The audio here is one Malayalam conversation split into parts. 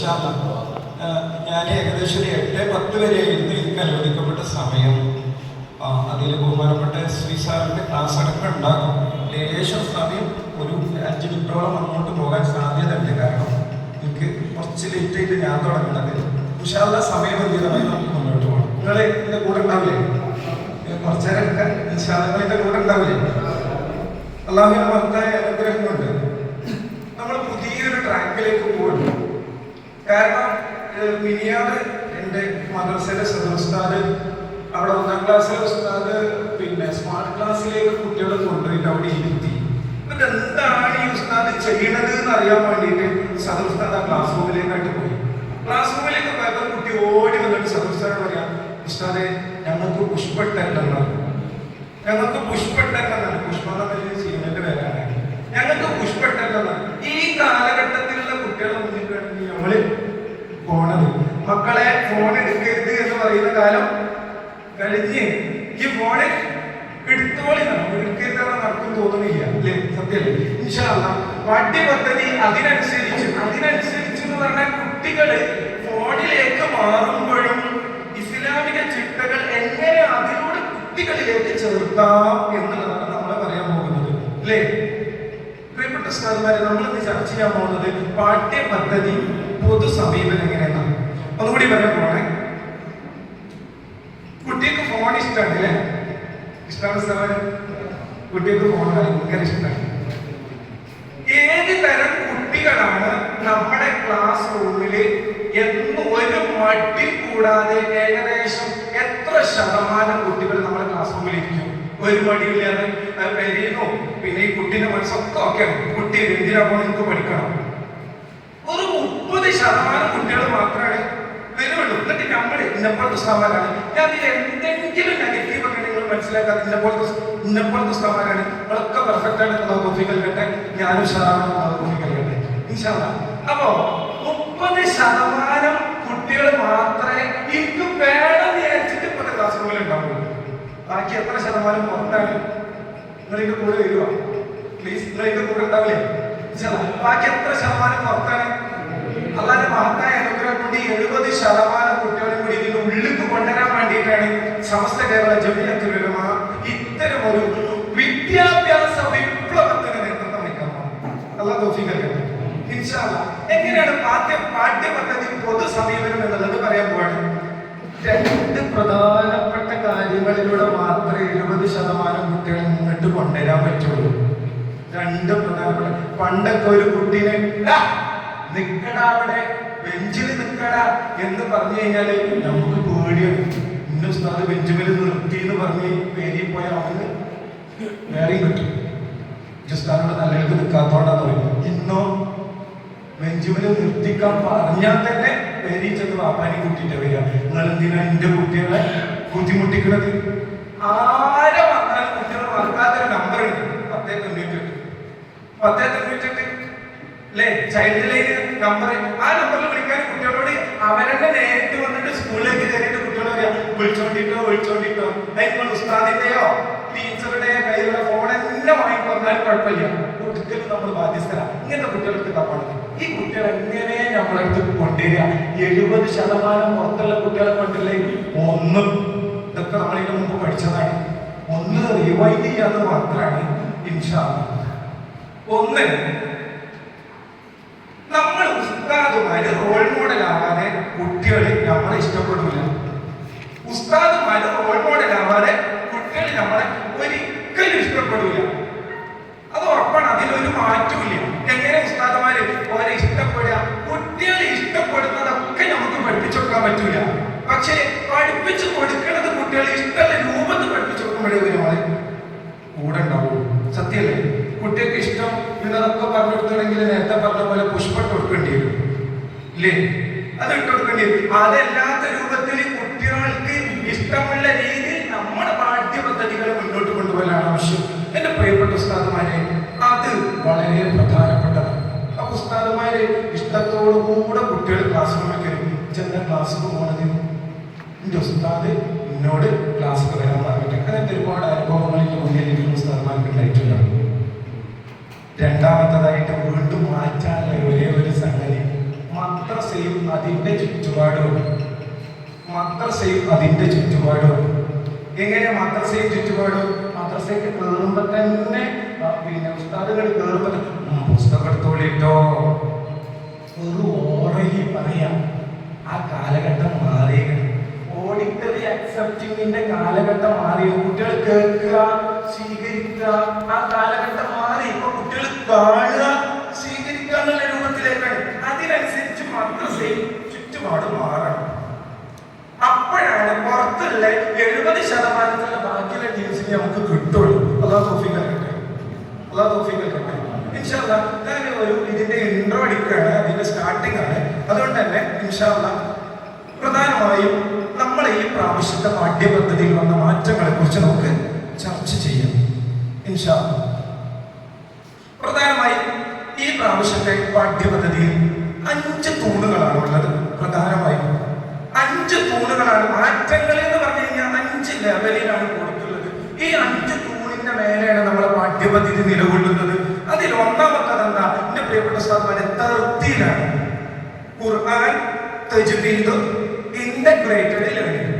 ഇൻഷാല്ല ഞാൻ ഏകദേശം ഒരു എട്ട് പത്ത് വരെയായിരുന്നു എനിക്ക് അനുവദിക്കപ്പെട്ട സമയം. അതിൽ ബഹുമാനപ്പെട്ട ശ്രീ സാറിന്റെ ക്ലാസ് അടക്കം ഉണ്ടാകും ലേശം സമയം ഒരു അഞ്ച് മിനിറ്റോളം അങ്ങോട്ട് പോകാൻ സാധ്യതയുണ്ട്. കാരണം എനിക്ക് കുറച്ച് ലേറ്റ് ആയിട്ട് ഞാൻ തുടങ്ങുന്നത്. ഇൻഷാല്ല സമയബന്ധിതമായി നമുക്ക് മുന്നോട്ട് പോകണം നിങ്ങൾ ഇതിന്റെ കൂടെ ഉണ്ടാവില്ലേ? കുറച്ചേരം ഇതിന്റെ കൂടെ ഉണ്ടാവില്ലേ? അള്ളാഹുവിന് മഹത്തായ കാരണം മിനിയാണ് എന്റെ മദ്രസയിലെ സദുസ്താദ് അവിടെ ഒന്നാം ക്ലാസ്സിലെ ഉസ്താദ് പിന്നെ സ്മാർട്ട് ക്ലാസ്സിലേക്ക് കുട്ടികളെ കൊണ്ടുപോയിട്ട് അവിടെ ഇരുത്തി. എന്നിട്ട് എന്താണ് ഈ ഉസ്താദ് ചെയ്യണത് എന്ന് അറിയാൻ വേണ്ടിയിട്ട് ആ ക്ലാസ് റൂമിലേക്കായിട്ട് പോയി. ക്ലാസ് റൂമിലേക്ക് പോയപ്പോൾ കുട്ടി ഓടി വന്നിട്ട് സദുസ്താദ് പറയാം ഉസ്താദെ ഞങ്ങൾക്ക് പുഷ്പട്ടല്ലെന്നാണ് ഞങ്ങൾക്ക് പുഷ്പട്ടല്ലെന്നാണ് പുഷ്പ ചെയ്യുന്നതിന്റെ പേരാണ്. ഞങ്ങൾക്ക് പുഷ്പട്ടല്ലെന്നാണ് ഈ കാലഘട്ടത്തിലുള്ള കുട്ടികളെ മുന്നിൽ വേണ്ടി നമ്മൾ പോണത് മക്കളെ ഫോൺ എടുക്കരുത് എന്ന് പറയുന്ന കാലം കഴിഞ്ഞ് ഈ ഫോണ് എടുത്തോളി എടുക്കരുത് നടക്കും തോന്നുന്നില്ല അല്ലേ? സത്യം ഇൻഷാല്ല പാഠ്യപദ്ധതി അതിനനുസരിച്ച് അതിനനുസരിച്ച് എന്ന് പറഞ്ഞാൽ കുട്ടികൾ ഫോണിലേക്ക് മാറുമ്പോഴും ഇസ്ലാമിക ചിട്ടകൾ എങ്ങനെ അതിലൂടെ കുട്ടികളിലേക്ക് ചേർത്താം എന്നുള്ളതാണ് നമ്മൾ പറയാൻ പോകുന്നത് അല്ലേ? പ്രിയപ്പെട്ട സ്ഥാനമാരെ നമ്മൾ ഇന്ന് ചർച്ച ചെയ്യാൻ പോകുന്നത്? പാഠ്യപദ്ധതി പൊതു സമീപനം എങ്ങനെയാണ് ഒന്നുകൂടി പറയാൻ പോണേ. കുട്ടിക്ക് ഫോൺ ഇഷ്ടമാണ് അല്ലേ? ഇഷ്ടമാണ് സ്ഥാനം കുട്ടിക്ക് ഫോൺ ഭയങ്കര ഇഷ്ടമാണ് ഏത് തരം കുട്ടികളാണ് നമ്മുടെ ക്ലാസ് റൂമിൽ എന്ന് ഒരു മട്ടിൽ കൂടാതെ ഏകദേശം എത്ര ശതമാനം കുട്ടികൾ നമ്മുടെ ക്ലാസ് റൂമിൽ ഇരിക്കും? ഒരു മടിയില്ലാതെ പെരിയുന്നു പിന്നെ ഈ കുട്ടീന്റെ മനസ്സൊക്കെ ഓക്കെ കുട്ടി എന്തിനാ പോകണം പഠിക്കണം? ഒരു മുപ്പത് ശതമാനം കുട്ടികൾ മാത്രമേ വരുള്ളൂ. എന്നിട്ട് നമ്മൾ ഇന്നപ്പോഴത്തെ സ്ഥാപനമാണ് ഞാൻ അതിൽ എന്തെങ്കിലും നെഗറ്റീവ് ഒക്കെ നിങ്ങൾ മനസ്സിലാക്കാതെ ഇന്നപ്പോഴത്തെ ഇന്നപ്പോഴത്തെ സ്ഥാപനമാണ് നിങ്ങളൊക്കെ പെർഫെക്റ്റ് ആയിട്ട് അള്ളാഹു കോഫി കട്ടെ ഞാനും ഷാറാണ് അള്ളാഹു തോഫിക്കൽ കട്ടെ ഇൻഷാല്ല അപ്പോ മുപ്പത് ശതമാനം കുട്ടികൾ മാത്രമേ എനിക്ക് വേണം വിചാരിച്ചിട്ട് ഇപ്പോഴത്തെ ക്ലാസ് റൂമിൽ ഉണ്ടാവുള്ളൂ. ബാക്കി എത്ര ശതമാനം പുറത്താണ്? നിങ്ങളിന്റെ കൂടെ വരുവാ? പ്ലീസ് നിങ്ങളിന്റെ കൂടെ ഉണ്ടാവില്ലേ? ബാക്കി എത്ര ശതമാനം പുറത്താണ്? അല്ലാതെ മഹത്തായ എഴുപത് ശതമാനം കുട്ടികളെ കൂടി ഇതിന് ഉള്ളിക്ക് കൊണ്ടുവരാൻ വേണ്ടിയിട്ടാണ് സമസ്ത കേരള ജമിയത്തുലമ ഇത്തരം ഒരു വിദ്യാഭ്യാസ വിപ്ലവത്തിന് നേതൃത്വം ഇൻഷാല്ലാ. എങ്ങനെയാണ് പാഠ്യ പാഠ്യപദ്ധതി പൊതു സമീപനം എന്നുള്ളത് പറയാൻ പോവാണ്? രണ്ട് പ്രധാനപ്പെട്ട കാര്യങ്ങളിലൂടെ മാത്രമേ എഴുപത് ശതമാനം കുട്ടികളെ മുന്നിട്ട് കൊണ്ടുവരാൻ പറ്റുള്ളൂ. രണ്ട് പ്രധാനപ്പെട്ട പണ്ടൊക്കെ ഒരു കുട്ടീനെ "ഡാ, നിക്കടാ അവിടെ. ബെഞ്ചിൽ നിൽക്കടാ എന്ന് പറഞ്ഞു കഴിഞ്ഞാൽ നമുക്ക് പേടിയാണ് ഇന്ന ഉസ്താദ് ബെഞ്ചുമിൽ നിർത്തി എന്ന് പറഞ്ഞ് പേരിൽ പോയ അവന് വേറെയും കിട്ടും ഉസ്താദിനോട് നല്ലത് നിൽക്കാത്തോണ്ടാന്ന് പറയും ഇന്നോ ബെഞ്ചുമിൽ നിർത്തിക്കാൻ പറഞ്ഞാൽ തന്നെ പേരി ചെന്ന് വാപ്പാനി കൂട്ടിട്ട് വരിക. നിങ്ങൾ എന്തിനാ എന്റെ കുട്ടികളെ ബുദ്ധിമുട്ടിക്കണത്? ആരെ വന്നാലും കുട്ടികളെ മറക്കാത്തൊരു നമ്പർ ഉണ്ട്. പത്തേ തൊണ്ണൂറ്റെട്ട്. പത്തേ തൊണ്ണൂറ്റെട്ട്. ചൈൽഡ് ലൈൻ നമ്പർ ആ സ്കൂളിലേക്ക് കയറിയിട്ട് കുട്ടികളോട് പറയാം വിളിച്ചോണ്ടിട്ടോ. വിളിച്ചോണ്ടിട്ടോ ഇപ്പോൾ ഉസ്താദിന്റെയോ ടീച്ചറുടെയോ കയ്യിലുള്ള ഫോൺ എല്ലാം വാങ്ങി പറഞ്ഞാലും കുഴപ്പമില്ല. ഒരിക്കലും നമ്മൾ ബാധ്യസ്ഥരാണ് ഇങ്ങനത്തെ കുട്ടികൾക്ക് തപ്പാണ് ഈ കുട്ടികൾ എങ്ങനെ നമ്മളടുത്ത് കൊണ്ടുവരിക? എഴുപത് ശതമാനം പുറത്തുള്ള കുട്ടികളെ കൊണ്ടില്ലേ? ഒന്ന്. ഇതൊക്കെ നമ്മളിതിന് മുമ്പ് പഠിച്ചതാണ്. ഒന്ന് റിവൈൻഡ് ചെയ്യാന്ന് മാത്രമാണ് ഇൻഷാ. ഒന്ന്. നമ്മൾ ഉസ്താദുമാര് റോൾ മോഡൽ ആവാതെ കുട്ടികളെ നമ്മളെ ഇഷ്ടപ്പെടില്ല ഉസ്താദുമാര് റോൾ മോഡൽ ആവാതെ കുട്ടികൾ നമ്മളെ ഒരിക്കലും ഇഷ്ടപ്പെടില്ല അത് ഉറപ്പാണ് അതിലൊരു മാറ്റമില്ല എങ്ങനെ ഉസ്താദുമാര് അവരെ ഇഷ്ടപ്പെടുക കുട്ടികളെ ഇഷ്ടപ്പെടുന്നതൊക്കെ നമുക്ക് പഠിപ്പിച്ചു കൊടുക്കാൻ പറ്റൂല. പക്ഷേ പഠിപ്പിച്ചു കൊടുക്കുന്നത് കുട്ടികളെ ഇഷ്ടമുള്ള രൂപത്തിൽ പഠിപ്പിച്ചു കൊടുക്കുമ്പോഴേ ഒരു കൂടെ ഉണ്ടാവുള്ളൂ. സത്യല്ലേ കുട്ടികൾക്ക് ഇഷ്ടം എന്നതൊക്കെ പറഞ്ഞു കൊടുത്തിട്ടുണ്ടെങ്കിൽ നേരത്തെ പറഞ്ഞ പോലെ പുഷ്പം കൊടുക്കേണ്ടി? ഇല്ലേ അത് ഇട്ട് കൊടുക്കേണ്ടി അതല്ലാത്ത രൂപത്തിൽ കുട്ടികൾക്ക് ഇഷ്ടമുള്ള രീതിയിൽ നമ്മുടെ പാഠ്യപദ്ധതികൾ മുന്നോട്ട് കൊണ്ടുപോകാനാണ് ആവശ്യം. എന്റെ പ്രിയപ്പെട്ട ഉസ്താദുമാരെ അത് വളരെ പ്രധാനപ്പെട്ടതാണ്. ആ ഉസ്താദുമാര് ഇഷ്ടത്തോടു കൂടെ കുട്ടികൾ ക്ലാസ് റൂമിൽ ചെന്ന ക്ലാസ്സിൽ പോകണത് എന്റെ ഉസ്താദ് എന്നോട് ക്ലാസ്സിൽ വരാൻ പറഞ്ഞിട്ട് അങ്ങനത്തെ ഒരുപാട് അനുഭവങ്ങൾ ഈ മുന്നിൽ രണ്ടാമത്തതായിട്ട് വീണ്ടും മാറ്റാനുള്ള ഒരേ ഒരു സംഗതി മദ്രസയും അതിന്റെ ചുറ്റുപാടും. മദ്രസയും അതിന്റെ ചുറ്റുപാടും. എങ്ങനെ മദ്രസയും ചുറ്റുപാടും? മദ്രസയ്ക്ക് കയറുമ്പോൾ തന്നെ പിന്നെ ഉസ്താദുകൾ കയറുമ്പോൾ പുസ്തകം എടുത്തോളിട്ടോ. ഒരു ഓറലി പറയാം ആ കാലഘട്ടം മാറിയത് ഓഡിറ്ററി അക്സെപ്റ്റിംഗിന്റെ കാലഘട്ടം മാറി കുട്ടികൾ കേൾക്കുക സ്വീകരിക്കുക ആ കാലഘട്ടം മാറി. ഇപ്പൊ കുട്ടികൾ കാണുക സ്വീകരിക്കുക എന്നുള്ള രൂപത്തിലേക്കാണ് അതിനനുസരിച്ച് മദ്രസയും ചുറ്റുപാടും മാറണം. അപ്പോഴാണ് പുറത്തുള്ള എഴുപത് ശതമാനത്തിലുള്ള ബാക്കിയുള്ള ഡീൽസിനെ നമുക്ക് കിട്ടുള്ളൂ. അതാ ഒരു ഇതിന്റെ ഇൻട്രോ അടിക്കുകയാണ് അതിന്റെ സ്റ്റാർട്ടിംഗ് ആണ്. അതുകൊണ്ട് തന്നെ ഇൻഷാല്ല പ്രധാനമായും നമ്മൾ ഈ പ്രാവശ്യത്തെ പാഠ്യപദ്ധതിയിൽ വന്ന മാറ്റങ്ങളെ കുറിച്ച് നമുക്ക് ചർച്ച ചെയ്യാം. ഇൻഷാല്ല പ്രധാനമായും ഈ പ്രാവശ്യത്തെ പാഠ്യപദ്ധതിയിൽ അഞ്ച് ഉള്ളത് പ്രധാനമായും അഞ്ച് തൂണുകളാണ്. മാറ്റങ്ങൾ എന്ന് പറഞ്ഞു കഴിഞ്ഞാൽ അഞ്ച് ലെവലിലാണ് കൊടുത്തുള്ളത്. ഈ അഞ്ച് തൂണിന്റെ മേലെയാണ് നമ്മൾ പാഠ്യപദ്ധതി നിലകൊള്ളുന്നത്. അതിൽ ഒന്നാമത്തത് എന്താ? എന്റെ പ്രിയപ്പെട്ട സ്ഥാപനം തർത്തിയിലാണ് ഖുർആൻ തജ്വീദ് ഇന്റഗ്രേറ്റഡ് ലേണിംഗ്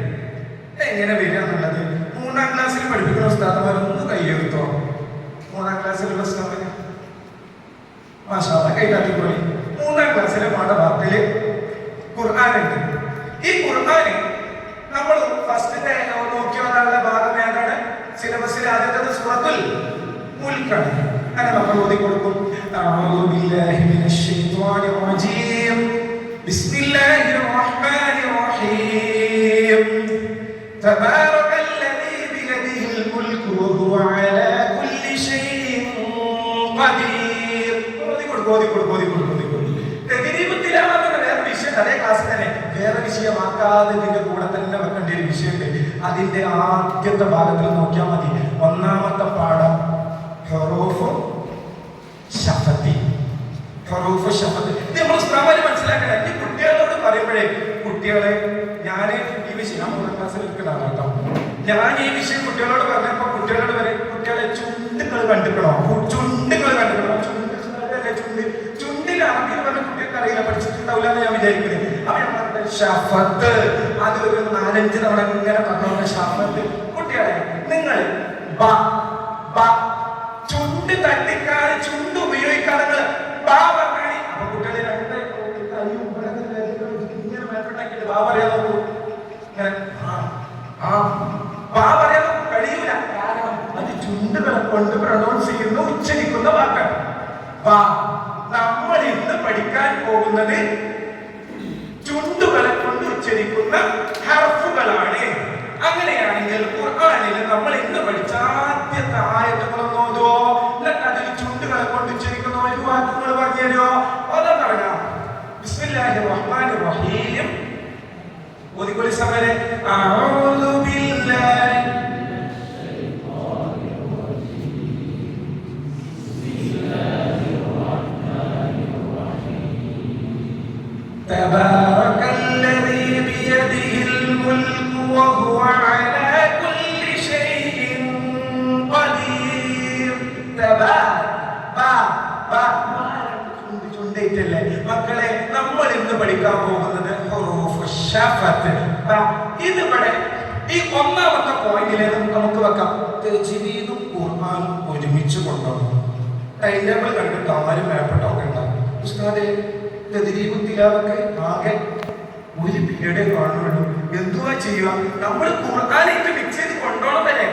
എങ്ങനെ വരിക എന്നുള്ളത്? മൂന്നാം ക്ലാസ്സിൽ പഠിപ്പിക്കുന്ന ഉസ്താദന്മാർ ഒന്ന് കയ്യെഴുത്തോ മൂന്നാം ക്ലാസ്സിലുള്ള ഉസ്താദിന് മാഷാള്ള കൈകാട്ടിപ്പോയി മൂന്നാം ക്ലാസ്സിലെ പാഠഭാഗത്തിൽ ഖുർആാനുണ്ട് ഈ ഖുർആാന് നമ്മൾ ഫസ്റ്റിന്റെ നോക്കി വരാനുള്ള ഭാഗം ഏതാണ് സിലബസിൽ ആദ്യത്തെ സൂറത്തുൽ മുൽക്കാണ് അങ്ങനെ നമ്മൾ ഓതി കൊടുക്കും أعوذ بالله من الشيطان الرجيم بسم الله الرحمن الرحيم تبارك വേറെ വിഷയമാക്കാതെ ഇതിന്റെ കൂടെ തന്നെ വെക്കേണ്ട ഒരു വിഷയമുണ്ട്. അതിന്റെ ആദ്യത്തെ ഭാഗത്തിൽ നോക്കിയാൽ മതി. ഒന്നാമത്തെ പാഠം ഹെറോഫ് ഷഫത്തി ഹെറോഫ് ഷഫത്ത് ഇത് നമ്മൾ സ്ത്രീമാര് മനസ്സിലാക്കണം. ഈ കുട്ടികളോട് പറയുമ്പോഴേ കുട്ടികളെ ഞാൻ ഈ വിഷയം ഞാൻ ക്ലാസ്സിൽ ഇരിക്കുന്നതാണ് കേട്ടോ. ഞാൻ ഈ വിഷയം കുട്ടികളോട് പറഞ്ഞപ്പോ കുട്ടികളോട് വരെ കുട്ടികളെ ചുണ്ടുകൾ കണ്ടിക്കണോ? ചുണ്ടുകൾ കണ്ടിക്കണോ? ചുണ്ട് ചുണ്ടിൽ ആദ്യം പറഞ്ഞ കുട്ടികൾക്ക് അറിയില്ല പഠിച്ചിട്ടുണ്ടാവില്ല എന്ന് ഞാൻ വിചാരിക്കുന്നത് ഷഫത്ത് അത് ഒരു നാലഞ്ച് തവണ ഇങ്ങനെ പറഞ്ഞ ഷഫത്ത് കുട്ടികളെ നിങ്ങൾ ബ ബ. ചുണ്ട് തട്ടിക്കാതെ ചുണ്ട് ഉപയോഗിക്കാതെ കാരണം കൊണ്ട് പ്രൊണൗൺസ് ഉച്ചരിക്കുന്ന വാക്കാണ്. ബാ നമ്മൾ ഇന്ന് പഠിക്കാൻ പോകുന്നത് ഉച്ചരിക്കുന്ന ഹർഫുകളാണ്. അങ്ങനെയാണെങ്കിൽ ഖുർആനിൽ നമ്മൾ ഇന്ന് പഠിച്ച ആദ്യത്തെ ആയത്തുകളൊന്നും എന്നിട്ട് അതിൽ ചുണ്ടുകളെ കൊണ്ട് ഉച്ചരിക്കുന്ന ഒരു വാക്കുകൾ പറഞ്ഞുതരുമോ അതൊന്നും അറിയാം ബിസ്മില്ലാഹിർ റഹ്മാൻ റഹീം. ഓതിക്കൊള്ളി സമരെ. അഊദു ബില്ലാഹി ഒന്നാമത്തെ പോയിന്റിലെ നമുക്ക് വെക്കാം. തെജിവീദും ഖുർആനും ഒരുമിച്ച് കൊണ്ടുവന്നു. ടൈം ടേബിൾ കണ്ടിട്ട് ആരും വേപ്പെട്ടൊക്കെ ഉണ്ടാവും ഉസ്താദെ തിലാവൊക്കെ ആകെ ഒരു പീരീഡേ കാണുള്ളൂ. എന്തുവാ ചെയ്യുക? നമ്മൾ ഖുർആാനായിട്ട് മിക്സ് ചെയ്ത് കൊണ്ടുപോകണമല്ലേ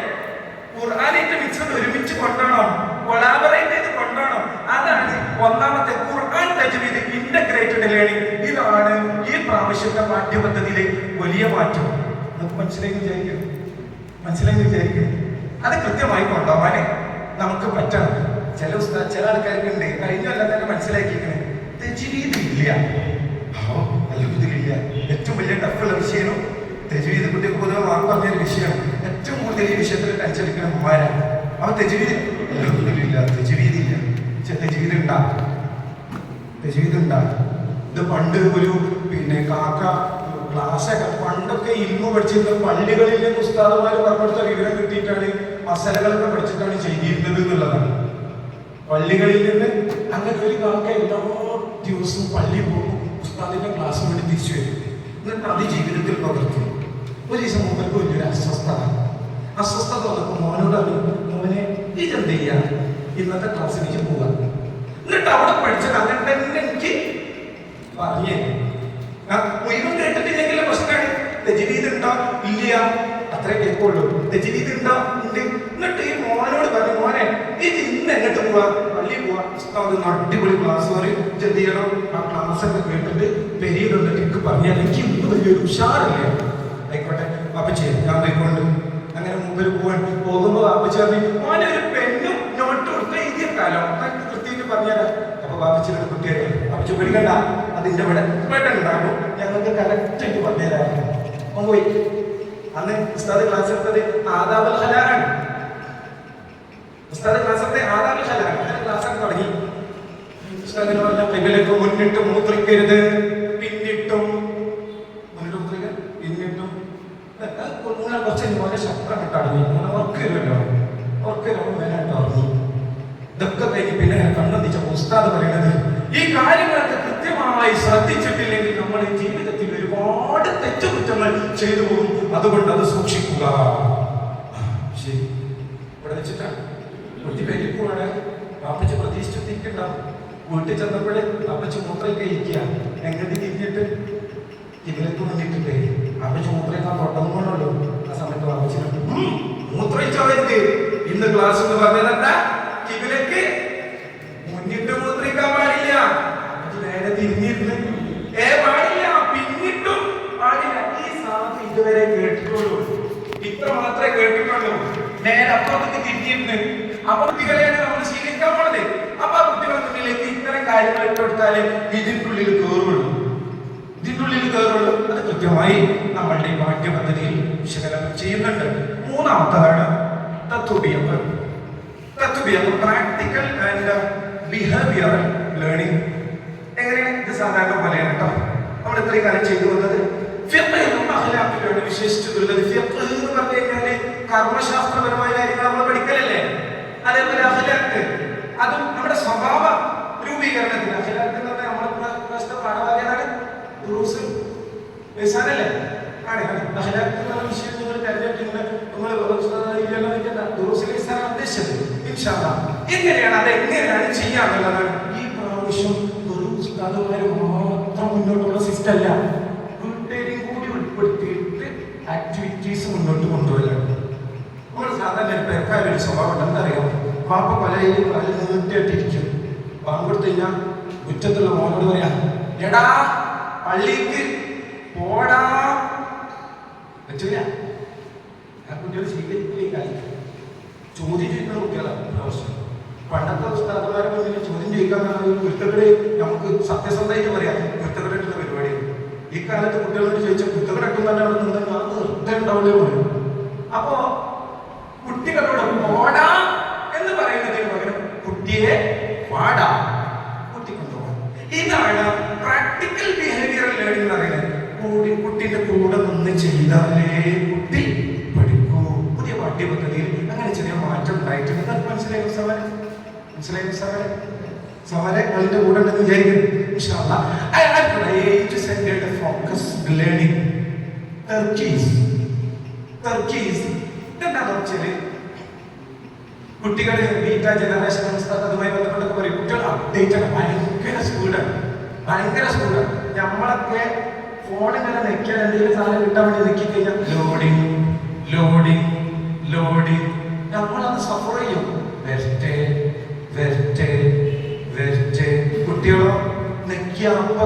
ഖുർആാനായിട്ട് മിക്സ് ചെയ്ത് ഒരുമിച്ച് കൊണ്ടുപോകണം കൊളാബറേറ്റ് ചെയ്ത് കൊണ്ടുപോകണം അതാണ് ഒന്നാമത്തെ ഖുർആൻ തജ്വീദ് ഇന്റഗ്രേറ്റഡ് ലേണിംഗ് ഇതാണ് ഈ പ്രാവശ്യത്തെ പാഠ്യപദ്ധതിയിലെ വലിയ മാറ്റം. നമുക്ക് മനസ്സിലേക്ക് വിചാരിക്കും. മനസ്സിലേക്ക് വിചാരിക്കും. അത് കൃത്യമായി കൊണ്ടുപോകാനേ നമുക്ക് പറ്റണം. ചില ചില ആൾക്കാർക്ക് ഉണ്ട് കഴിഞ്ഞ കൊല്ലം തന്നെ മനസ്സിലാക്കിയിരിക്കണേ തെജുവീതില്ല അത്ഭുതമില്ല ഏറ്റവും വലിയ ടഫുള്ള വിഷയം തെജുവീത്. കുട്ടി പൊതുവെ മാർക്ക് വിഷയമാണ്. ഏറ്റവും കൂടുതൽ ഈ വിഷയത്തിൽ ടെൻഷൻ എടുക്കുന്ന അവ തെജുവീതി. അത്ഭുതമില്ല തെജുവീതില്ല പക്ഷെ ഉണ്ടാകും തെജുവീത് ഉണ്ടാകും ഇത് പണ്ട് ഒരു പിന്നെ കാക്ക ക്ലാസ്സൊക്കെ പണ്ടൊക്കെ ഇന്ന് പഠിച്ചിരുന്ന പള്ളികളിൽ നിന്ന് ഉസ്താദുമാർ പറഞ്ഞെടുത്ത വിവരം കിട്ടിയിട്ടാണ് മസലകളൊക്കെ പഠിച്ചിട്ടാണ് ചെയ്തിരുന്നത് എന്നുള്ളതാണ്. പള്ളികളിൽ നിന്ന് അങ്ങനെ ഒരു കാക്ക എല്ലാ ദിവസവും പള്ളി പോകും ഉസ്താദിന്റെ ക്ലാസ് വേണ്ടി തിരിച്ചു വരും. എന്നിട്ട് അത് ജീവിതത്തിൽ പകർത്തും. ഒരു ദിവസം മൂപ്പർക്ക് വലിയൊരു അസ്വസ്ഥത. അസ്വസ്ഥത വന്നപ്പോൾ മോനോട് അറിയും മോനെ ഇതെന്ത് ചെയ്യാ? ഇന്നത്തെ ക്ലാസ്സിലേക്ക് പോകാം. എന്നിട്ട് അവിടെ പഠിച്ചത് അങ്ങനെ തന്നെ എനിക്ക് പറഞ്ഞേ രജനീത് ഉണ്ടോ ഇല്ല. അത്രേ കേൾക്കുള്ളൂ. രജനീത് ഉണ്ടോ. ഉണ്ട് എന്നിട്ട് ഈ മോനോട് പറഞ്ഞു മോനെ ഇത് ഇന്ന് എങ്ങോട്ട് പോവാ? പള്ളി പോവാ. ഉസ്താദ് അടിപൊളി ക്ലാസ് പറയും എന്ത് ചെയ്യണം? ആ ക്ലാസ് ഒക്കെ കേട്ടിട്ട് പെരിയിലുണ്ട് എനിക്ക് പറഞ്ഞാൽ എനിക്ക് ഇന്ന് വലിയൊരു ഉഷാറില്ല? ആയിക്കോട്ടെ അപ്പച്ചി ഞാൻ പോയിക്കൊണ്ട്. അങ്ങനെ മുമ്പിൽ പോവാൻ പോകുമ്പോ അപ്പച്ചി പറഞ്ഞു മോനെ ഒരു പെണ്ണും നോട്ട് കൊടുത്ത ഇതിയ കാലം. കൃത്യമായിട്ട് പറഞ്ഞാൽ അപ്പൊ ബാബച്ചിയുടെ കുട്ടിയായിട്ട് അപ്പച്ചി പേടിക്കണ്ട. അതിന്റെ ഇവിടെ. ഇവിടെ ഉണ്ടാകും ഞങ്ങൾക്ക് കറക്റ്റ് ആയിട്ട് പറഞ്ഞുതരാം അവൻ പോയി. അന്ന് ഉസ്താദ് ക്ലാസ് എടുത്തത് ആദാബൽ ഹലാലാണ് ഉസ്താദ് ക്ലാസ് എടുത്തത് ആദാബൽ ഹലാലാണ് അങ്ങനെ ക്ലാസ് ഒക്കെ തുടങ്ങി. ഉസ്താദിന് പറഞ്ഞ ഇവലേക്ക് മുന്നിട്ട് മൂത്രിക്കരുത്. പിന്നിട്ടും മുന്നിട്ട് മൂത്രിക്ക പിന്നിട്ടും. നിങ്ങൾ കുറച്ച് മോനെ ശബ്ദം കിട്ടാടുന്നു മോനെ ഉറക്കരുമല്ലോ ഉറക്കരുമ്പോൾ മേലായിട്ട് ഉറങ്ങി ഇതൊക്കെ പിന്നെ ഞാൻ ഉസ്താദ് പറയുന്നത് ഈ കാര്യങ്ങളൊക്കെ കൃത്യമായി ശ്രദ്ധിച്ചിട്ടില്ലെങ്കിൽ നമ്മൾ ഈ ജീവിതത്തിൽ ഒരുപാട് തെറ്റുകുറ്റങ്ങൾ ചെയ്തു പോകും. അതുകൊണ്ട് അത് സൂക്ഷിക്കുക. ശരി. ഇവിടെ വെച്ചിട്ടാണ് വീട്ടിൽ ചെന്നപ്പോഴേ പാപ്പച്ച് മൂത്രമൊക്കെ കഴിക്കുക. എങ്ങനെ തിരിഞ്ഞിട്ട്? ഇതിലേക്ക് മൂത്രമൊക്കെ തുടങ്ങുന്നുള്ളൂ ആ സമയത്ത് പാപ്പച്ചിന് മൂത്രയിച്ചോ ഇന്ന് ക്ലാസ് എന്ന് ഇതിലേക്ക് മുന്നിട്ട് മൂത്രിക്കാൻ പാടില്ല ഇത് നേരെ തിരിഞ്ഞിരുന്ന് ഏ പാടില്ല പിന്നിട്ടും പാടില്ല ഈ സാധനം ഇതുവരെ കേട്ടിട്ടുള്ളൂ ഇത്ര മാത്രമേ കേട്ടിട്ടുള്ളൂ നേരെ അപ്പുറത്തേക്ക് തിരിഞ്ഞിരുന്ന് അപ്പൊ കുട്ടികളെയാണ് നമ്മൾ ശീലിക്കാൻ പോണത്. അപ്പൊ ആ കുട്ടികളുടെ ഇത്തരം കാര്യങ്ങൾ ഇട്ടുകൊടുത്താൽ ഇതിനുള്ളിൽ കയറുള്ളൂ ഇതിനുള്ളിൽ കയറുള്ളൂ അത് കൃത്യമായി നമ്മളുടെ പാഠ്യപദ്ധതിയിൽ വിശകലനം ചെയ്യുന്നുണ്ട്. മൂന്നാമത്തതാണ് തത്വബിയപ്പ്. തത്വബിയപ്പ് പ്രാക്ടിക്കൽ ആൻഡ് ബിഹേവിയർ ലേണിംഗ് എങ്ങനെയാണ്? ഇത് സാധാരണ പോലെയാണ് കേട്ടോ നമ്മൾ ഇത്രയും കാലം ചെയ്തു വന്നത്. ഫിഖ്ഹിലും അഖ്ലാഖിലുമാണ് വിശേഷിച്ചിട്ടുള്ളത് ഫിഖ് എന്ന് പറഞ്ഞു കഴിഞ്ഞാൽ കർമ്മശാസ്ത്രപരമായ കാര്യങ്ങൾ നമ്മൾ പഠിക്കലല്ലേ? അതേപോലെ അഖ്ലാഖ് അതും നമ്മുടെ സ്വഭാവ രൂപീകരണത്തിന്. അഖ്ലാഖ് എന്ന് പറഞ്ഞാൽ പാഠഭാഗ്യതാണ് സിസ്റ്റം അല്ല? ഉൾപ്പെടുത്തിയിട്ട് ആക്ടിവിറ്റീസ് മുന്നോട്ട് നമ്മൾ ഒരു സ്വഭാവം ഉണ്ടെന്നറിയാം പാപ്പ പലയിൽ അതിൽ നീട്ടിയിട്ടിരിക്കും. പാമ്പെടുത്ത് കഴിഞ്ഞാൽ മുറ്റത്തുള്ള മോനോട് പറയാം എടാ പള്ളിക്ക് പോടാ. ആ കുട്ടികൾ കാലത്ത് ചോദ്യം ചെയ്യുന്ന കുട്ടികളാണ് പണ്ടത്തെ മുന്നിൽ ചോദ്യം ചോദിക്കാൻ കുരുത്തക്കടെ നമുക്ക് സത്യസന്ധമായിട്ട് പറയാം. കുരുത്തക്കടായിട്ടുള്ള പരിപാടി ഈ കാലത്ത് കുട്ടികളോട് ചോദിച്ചാൽ തന്നെ അവിടെ നിന്നെങ്കിൽ അത് പറയും കുട്ടികളോട് പോടാ എന്ന് പറയുന്നതിന് പകരം കുട്ടിയെ വാടാ കുട്ടി കൊണ്ടുപോകാം ഇതാണ് പ്രാക്ടിക്കൽ ബിഹേവിയറൽ ലേണിംഗ് എന്ന് പറയുന്നത് കൂടി കുട്ടിന്റെ കൂടെ നിന്ന് ചെയ്താലേ കുട്ടി പഠിക്കൂ പുതിയ പാഠ്യപദ്ധതിയിൽ അങ്ങനെ ചെറിയ മാറ്റം നിങ്ങൾക്ക് മനസ്സിലായി സവാൽ സവാലെ അതിന്റെ കൂടെ ഉണ്ടെന്ന് വിചാരിക്കുന്നു. വെച്ചാൽ കുട്ടികളെ ബീറ്റ ജനറേഷൻ അതുമായി ബന്ധപ്പെട്ടൊക്കെ പറയും. കുട്ടികൾ അപ്ഡേറ്റ് ആണ്. ഭയങ്കര സ്പീഡാണ് ഭയങ്കര സ്പീഡാണ് നമ്മളൊക്കെ ഫോണിൽ നെക്കിയാൽ എന്തെങ്കിലും സാധനം കിട്ടാൻ വേണ്ടി നിൽക്കി കഴിഞ്ഞാൽ ലോഡിങ് ലോഡിങ് ലോഡിങ് നമ്മളത് സഫർ ചെയ്യും. വെർട്ടെ വെർട്ടെ വെർട്ടെ കുട്ടികളോ നെക്കിയ അപ്പ